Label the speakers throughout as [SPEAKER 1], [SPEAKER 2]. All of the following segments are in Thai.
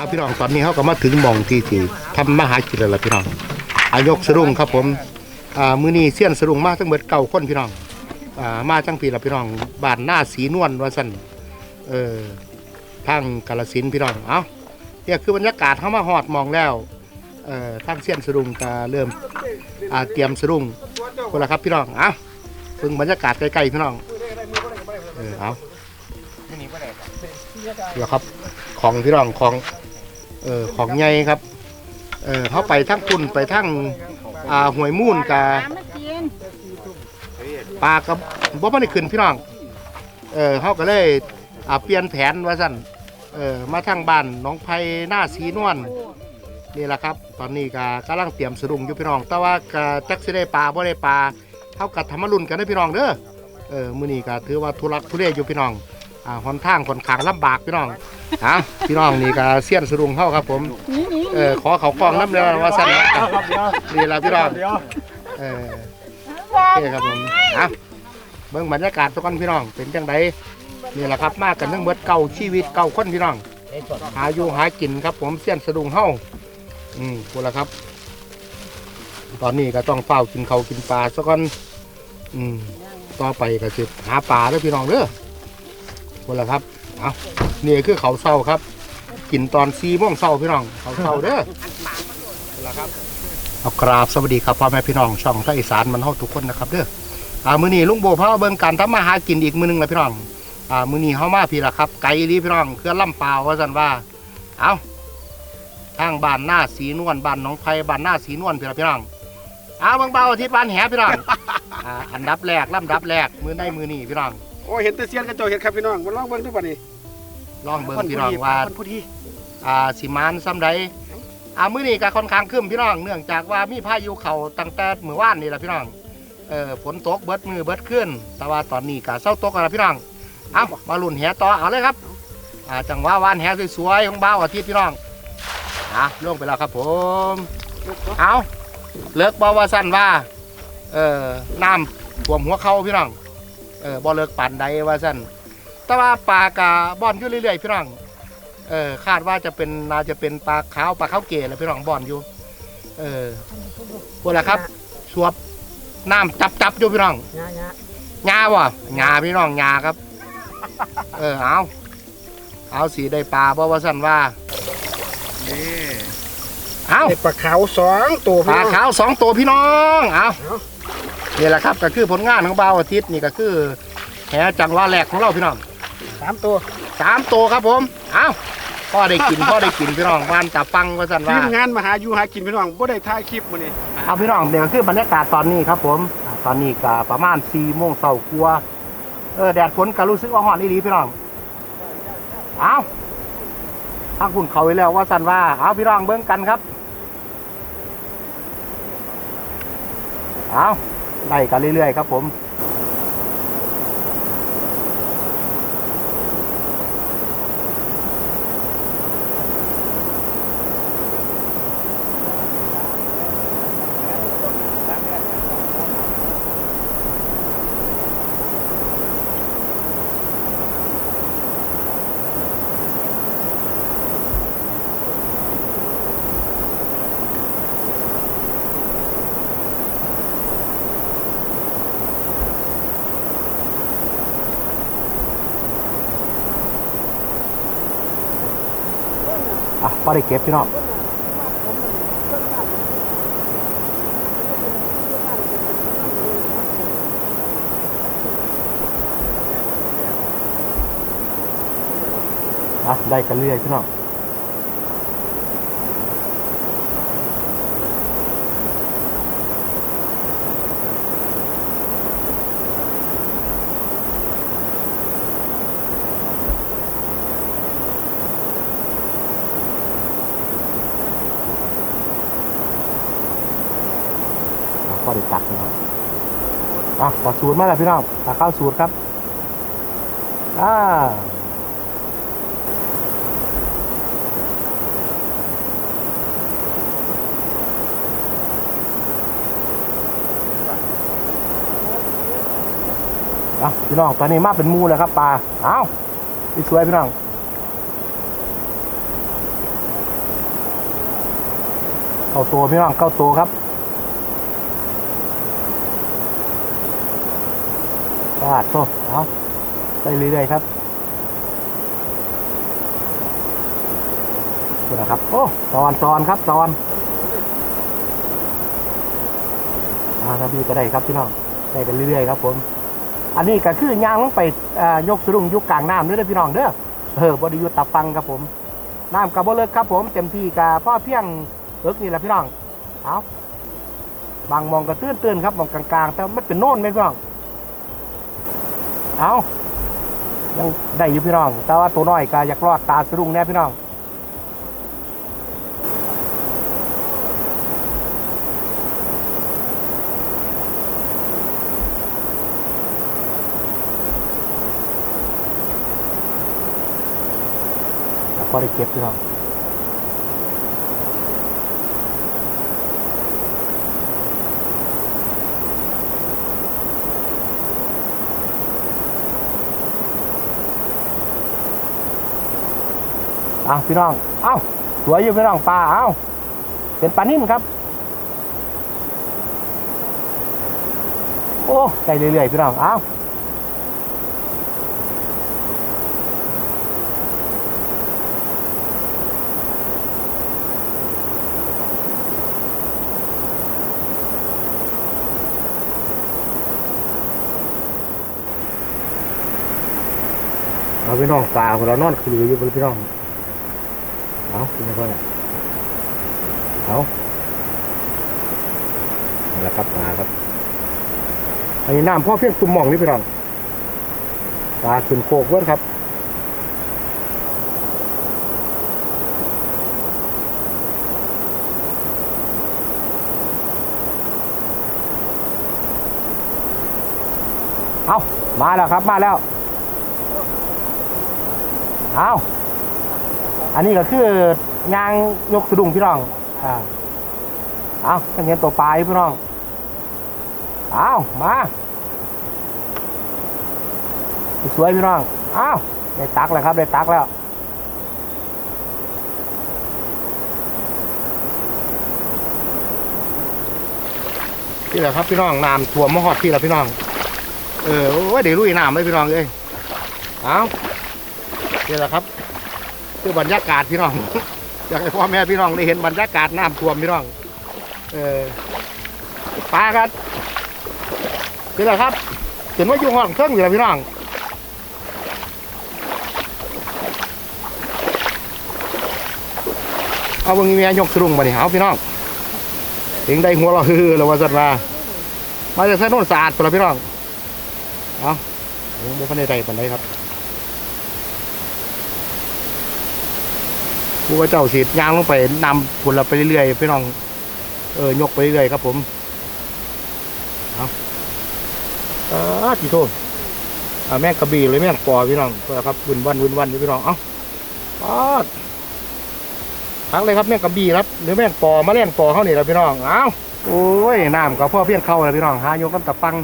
[SPEAKER 1] ครับพี่น้องตอนนี้เขาก็มาถึงหมองที่ที่ทำมาหากินแล้วล่ะพี่น้องอายกสรุงครับผมอ่ามือนี้เสี้ยนสรุงมาทั้งหมดเก้าคนพี่น้องอ่ามาจังพี่ละพี่น้องบ้านหน้าสีนวลว่าซั่นเออทางกาฬสินธุ์พี่น้องเอ้าเนี่ยคือบรรยากาศเขามาฮอดหมองแล้วเอ่อทางเสี้ยนสรุงก็เริ่มอ่าเตรียมสรุงคนละครับพี่น้องเอ้าเพิ่งบรรยากาศใกล้ๆพี่น้องเออเอาเดี๋ยวครับ ของพี่น้องของ ออของใหญ่ครับเออเขาไปทั้งคุณไปทั้งอ่าหวยมูนกับ
[SPEAKER 2] น้ำมา
[SPEAKER 1] ปลากับบ่มาได้ขึ้นพี่น้องเออเขาก็เลยอ่าเปลี่ยนแผนว่าสั่นเออมาทางบ้านน้องไผ่หน้าสีนวลนี่แหละครับ ตอนนี้ก็กำลังเตรียมสรุงอยู่พี่น้อง แต่ว่าก็จักสิได้ปลาบ่ได้ปลาเท่ากับธรรมรุ่นกันเด้พี่น้องเด้อเออมื้อนี้ก็ถือว่าทุรักทุเลอยู่พี่น้อง อ่าหนทางค่อนข้างลำบากพี่น้องฮะพี่น้องนี่ก็เสี้ยนสรุงเฮาครับ ผม
[SPEAKER 2] นี่นี่
[SPEAKER 1] เออขอเขากล้องน้ำเรือว่าสั่นนะนี่ละพี่รองเออโอเคครับผมเอาเบิ่งบรรยากาศทุกคนพี่น้องเป็นจังไดนี่แหละครับมากันทั้งเบิดเก่าชีวิตเก่าคนพี่น้อง หาอยู่หากินครับ ผมเสี้ยนสะดุงเฮาอืมพูดละครับ ตอนนี้ก็ต้องเฝ้ากินเขาวกินปลาซะก่อนอืมต่อไปก็สิหาปลาเด้อพี่น้องเด้อ พูดละครับเอานี่คือเขาเศร้าครับกินตอนซีม่วงเศร้าพี่น้องเขาเศร้าเด้อละครับเอากราบสวัสดีครับพ่อแม่พี่น้องช่องไทยอีสานมันเฮาทุกคนนะครับเด้ออ่ามื้อนี้ลุงโบพาเบิ่งการทำมาหากินอีกมื้อหนึงละพี่น้องอ่ามื้อนี้เฮามาพี่ละครับ ไกลอีหลีพี่น้องเครือลำเปล่าว่าซั่นว่า เอาทางบ้านหน้าสีนวลบ้านหนองไผ่บ้านหน้าสีนวลพี่ละพี่น้องเอาเบิ่งเบาที่บ้านแหพี่น้องอ่าอันดับแรกลำดับแรกมื้อในมื้อนี้พี่น้อง
[SPEAKER 3] โอ้เห็นแต่เสียนกระโจกเห็ดครับพี่น้องมาลองเบิ่งดูป่ะนี่
[SPEAKER 1] ลองเบิ่งพี่น้องว่า
[SPEAKER 3] คนผู้ที่
[SPEAKER 1] อ่าสิมานซ้ำใดอ่ามื้อนี้ก็ค่อนข้างครึ้มพี่น้อง เนื่องจากว่ามีพายุเข้าตั้งแต่มื้อวานนี่แหละพี่น้องเออฝนตกเบิดมือเบิดขึ้น แต่ว่าตอนนี้ก็เศร้าตกแล้วล่ะพี่น้องเอามาลุ่นแหต่อเอาเลยครับอ่าจังหวะวานแหสวยๆของบ่าวอาทิตย์พี่น้องอะลงไปแล้วครับผม เอาเลิกบ่ว่าสั้นว่า เออน้ำท่วมหัวเขาพี่น้อง เออบ่เลิกปานใดว่าสั้นแต่ว่าปลากาบ่อนอยู่เรื่อยๆพี่น้องเออคาดว่าจะเป็นน่าจะเป็นปลาขาวปลาขาวเกศแหละพี่น้องบ่อนอยู่ เออพวกละครับสวบน้ำจับจับอยู่พี่น้อง
[SPEAKER 2] งา
[SPEAKER 1] งาวะงาพี่น้องงาครับ เออเอาเอาสีได้ปลาเพราะว่าสั่นว่า
[SPEAKER 3] นี่
[SPEAKER 1] เอา
[SPEAKER 3] ไอ้ปลาขาวสองตัว
[SPEAKER 1] ป
[SPEAKER 3] พี่
[SPEAKER 1] ลา
[SPEAKER 3] น้อง
[SPEAKER 1] ขาวสองตัวพี่น้องเอา
[SPEAKER 3] เอา
[SPEAKER 1] นี่แหละครับก็คือผลงานของบ่าวอาทิตย์นี่ก็คือแหจังหวะแรกของเราพี่น้อง
[SPEAKER 3] สามตัว
[SPEAKER 1] สามตัวครับผมเอาพ่อได้กินพ่อได้กินพี่น้องวานจับฟังว่าสั่น
[SPEAKER 3] ที
[SPEAKER 1] ว่า
[SPEAKER 3] มงานมาหาอยู่หากินพี่น้องบ่ได้ถ่ายคลิปมื้อนี้
[SPEAKER 1] เอาพี่น้องเดี๋ยวคือบรรยากาศตอนนี้ครับผมอ่าตอนนี้ก็ประมาณสี่โมงเช้ากลัวาเออแดดฝนก็รู้สึกว่าร้อนอีหลีพี่น้องเอาถ้าคุณเขาไว้แล้วว่าสันว่าเอาพี่น้องเบิ้งกันครับเอา ไล่กันเรื่อยๆครับผม อะพอได้เก็บพี่น้องอะได้กันเรื่อยพี่น้อง อได้ตักพี่น้องอะตัดสูตรมาแล้วพี่น้องตักเข้าสูตรครับอ่าอะพี่น้องตอนนี้มาเป็นมูแล้วครับปลาเอาวอีสวยพี่น้องเข้าตัวพี่น้องเข้าตัวครับ ปาดโซ่เอาไปเรื่อยๆครับนี่นะครับ โอ้ตอนตอนครับตอนอ่าครับพี่ก็ได้ครับพี่น้องได้กันเรื่อยๆครับ ผม อันนี้ก็คือยางลงไปยกสรุงยุกกลางน้ำเด้อพี่น้องเด้อเออบริยุทธ์ตับฟังครับผมน้ำกับบ่เลิกครับผมเต็มที่กับพ่อเพียงเอิกนี่แหละพี่น้องเอาบางมองก็ตื้นตื้นๆครับมองกลางๆ แต่มันเป็นโน่นไหมพี่น้อง เอายังได้อยู่พี่น้อง แต่ว่าตัวน้อยก็อยากรอดตาสรุงแน่พี่น้องแล้วก็ได้เก็บพี่น้อง เอาพี่น้อง เอาสวยอยู่พี่น้องปลาเอาเป็นปลานิ่มครับ โอ้ได้เรื่อยๆพี่น้องเอาเอาพี่น้องปลาของเรานอนคืออยู่บนพี่น้อง เอาเป็นยังไงเนี่ยเอานี่แหละครับปลาครับ อันนี้น้ำพ่อเพียงตุ่มหม่องนี่พี่น้องปลาขึ้นโคกเวิร์ดครับเอามาแล้วครับ มาแล้ว เอา อันนี้ก็คือยางยกสะดุ้งพี่น้องอ่าเอาเป็นเห็นตัวปลาอยู่พี่น้องเอามาสวยพี่น้องเอาได้ตักแล้วครับได้ตักแล้วนี่แหละครับพี่น้องน้ำท่วมมาหอดพี่แล้วพี่น้อง เออโอ้ยเดี๋ยวลุยน้ำเลยพี่น้องเลยเอานี่แหละครับ คือบรรยากาศพี่น้อง อยากให้พ่อแม่พี่น้องได้เห็นบรรยากาศน้ำท่วมพี่น้อง เออปลากันนี่แหละครับเห็นว่าอยู่ห้องเครื่องอยู่แล้วพี่น้องเอาบางเมียกสรุงมาดิเอาพี่น้องเองได้หัวเราฮือเราว่าสัตว์มามาจากเส้นโน้นสะอาดตัวละพี่น้องเอาโอ้โหพันใดปันใดครับ ผู้ว่าเจ้าสีดยางลงไปนำผลละไปเรื่อยๆพี่น้องเออยกไปเรื่อยครับผมเอาเออจีโทษอ่าแม่งกระบี่เลยแม่งปอพี่น้องเพื่อครับวุ่นวันวุ่นวันพี่น้องเอ้าปอดทั้งเลยครับแม่งกระบี่ครับหรือแม่งปอมาเล่นปอเขานี่แหละพี่น้องเอ้าโอ้ยน้ำกับพ่อเพียงเข้าเลยพี่น้องหายกกันตะปัง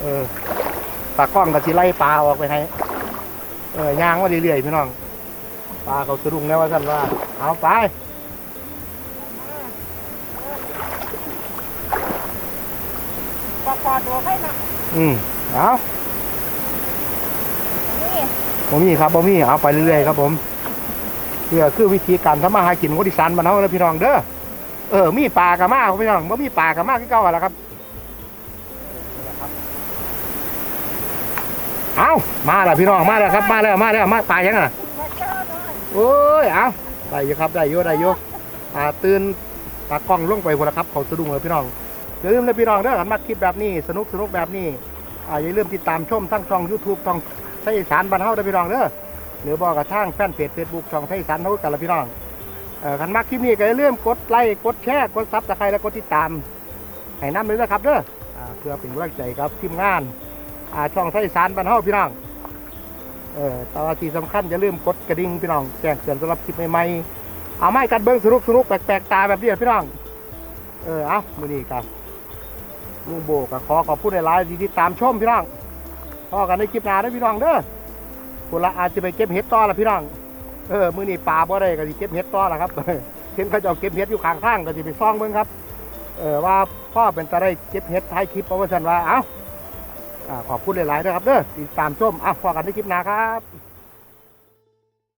[SPEAKER 1] เออตากล้องกับสิไล่ปลาออกไปให้เออย่างว่าเรื่อยๆพี่น้อง ปลาเขาสะดุ้งแล้วว่าสั่นว่าเอาไป
[SPEAKER 2] ปอดปอดตัวให้มา
[SPEAKER 1] อืมเอา
[SPEAKER 2] นี่
[SPEAKER 1] บ่มีครับบ่มีเอาไปเรื่อยๆครับผมเพื่อคือวิธีการทำมาหากินของดิสันบ้านเฮาเด้อพี่น้องเด้อเออมีปลากะมาพี่น้องบ่มีปลากะมาคือเก่าหั่นล่ะครับเอามาแล้วพี่น้องมาแล้วครับมาแล้วมาแล้วมาปลายังอะ โอ้ย เอาได้อยู่ครับได้อยู่ได้อยู่อ่าตื่นตากล้องลงไปพุ่นละครับเขาสะดุ้งเลยพี่น้องอย่าลืมนะพี่น้องเด้อกันมาคลิปแบบนี้สนุกสนุกแบบนี้อ่าอย่าลืมติดตามชมทั้งช่อง YouTube ช่องไทยสานบ้านเฮาเด้อพี่น้องเด้อหรือบอกกับทางแฟนเพจเฟซบุ๊กช่องไทยสันเขากันละพี่น้องเอ่อคันมักคลิปนี้ก็อย่าลืมกดไลค์กดแชร์กดซับสไครต์และกดติดตามให้น้ำเลยนะครับเด้ออ่าเพื่อเป็นกำลังใจครับทีมงานอ่าช่องไทยสันบ้านเฮาพี่น้อง เออแตว่าที่สำคัญอย่าลืมกดกระดิ่งพี่น้องแจ้งเตือนสำหรับคลิปใหม่ๆเอาไม้กันเบิ้งสนุกสนุกแปลกๆตาแบบนี้พี่น้องเออเอามือนี้ครับลุงโบก็ขอขอบคุณหลายๆที่ติดตามชมพี่น้องพอกันในคลิปหน้าด้อพี่น้องเด้อคนละอาจจะไปเก็บเห็ดต่อละพี่น้องเออมือนี้ปลาบ่ได้ก็สิเก็บเห็ดต่อละครับเห็นเขาจะเก็บเห็ดอยู่ข้างทางก็สิไปซ่องเบิ่งครับเออว่าพ่อเป็นตะได้เก็บเห็ดท้ายคลิปเพราะว่าฉันว่าเอ้า ขอพูดหลายๆนะครับเด้อติดตามชมอะพอกันในคลิปหน้าครับ